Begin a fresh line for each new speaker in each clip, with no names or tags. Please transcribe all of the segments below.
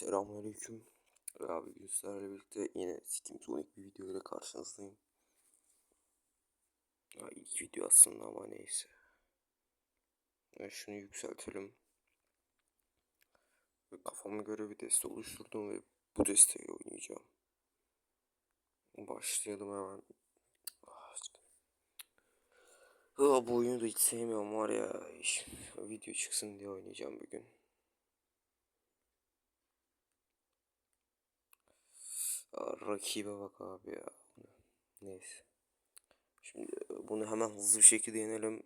Selamünaleyküm. Abi Gülsler'le birlikte yine Steam Sonic bir video ile karşınızdayım. Ya ilk video aslında ama neyse. Ya şunu yükseltelim. Ve kafama göre bir deste oluşturdum ve bu desteği oynayacağım. Başlayalım hemen. Ah, bu oyunu da hiç sevmiyorum var ya. Video çıksın diye oynayacağım bugün. Aa, rakibe bak abi ya. Neyse. Şimdi bunu hemen hızlı bir şekilde yenelim.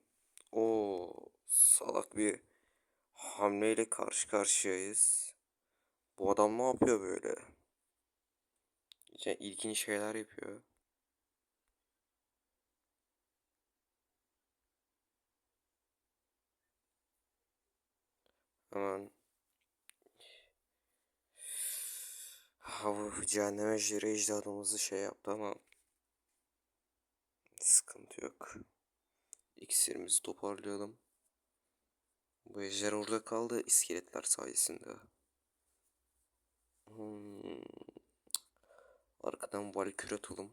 O salak bir hamleyle karşı karşıyayız. Bu adam ne yapıyor böyle? Yani ilginç şeyler yapıyor. Hemen Ha bu cehenneme jire ecdadımızı şey yaptı ama sıkıntı yok. İksirimizi toparlayalım. Bu ejder orada kaldı iskeletler sayesinde. Hmm. Arkadan valkür atalım.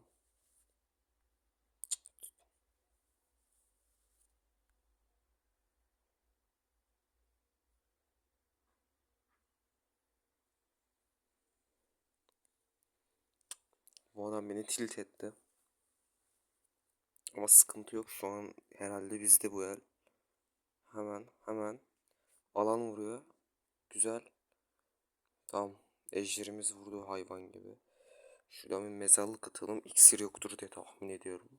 Bu adam beni tilt etti. Ama sıkıntı yok. Şu an herhalde bizde bu el. Hemen hemen. Alan vuruyor. Güzel. Tamam. Ejderimiz vurdu hayvan gibi. Şuradan bir mezarlık atalım. İksir yoktur diye tahmin ediyorum.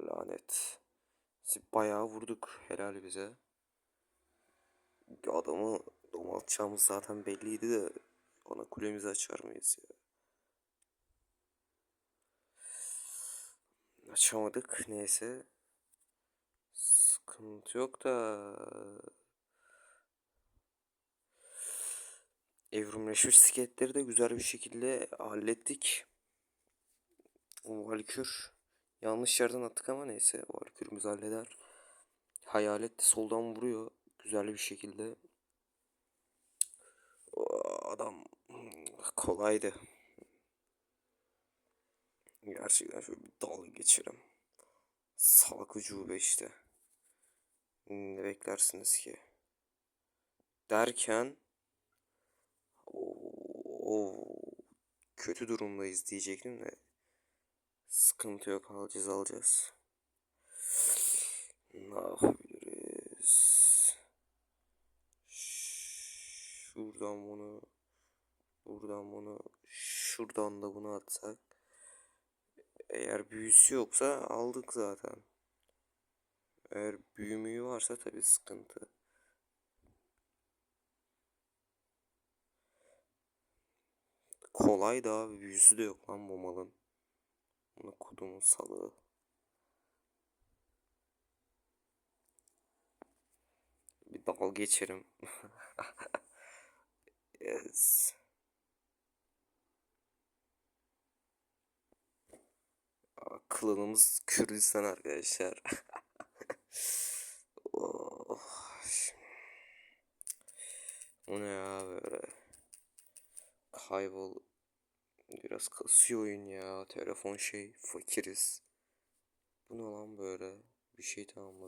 Lanet. Bayağı vurduk. Helal bize. Adamı domaltacağımız zaten belliydi de ona kulemizi açar mıyız ya? Açamadık. Neyse. Sıkıntı yok da evrimleşmiş sketleri de güzel bir şekilde hallettik. Valkür yanlış yerden attık ama neyse Valkür'ümüz halleder. Hayalet de soldan vuruyor güzel bir şekilde. Adam kolaydı. Gerçekten şöyle bir dalga geçelim. Salak ucube işte. Ne beklersiniz ki? Derken o kötü durumdayız diyecektim de sıkıntı yok alacağız alacağız. Ne Şuradan bunu buradan bunu şuradan da bunu atsak eğer büyüsü yoksa aldık zaten. Eğer büyümüğü varsa tabi sıkıntı. Kolay da abi büyüsü de yok lan bu malın. Bunu kudumun salığı. Bir dal geçerim. Aa, Klanımız Kürdistan arkadaşlar. oh. Bu ne ya böyle? Kaybol. Biraz kasıyor oyun ya. Telefon şey. Fakiriz. Bu ne lan böyle? Bir şey tamamladım.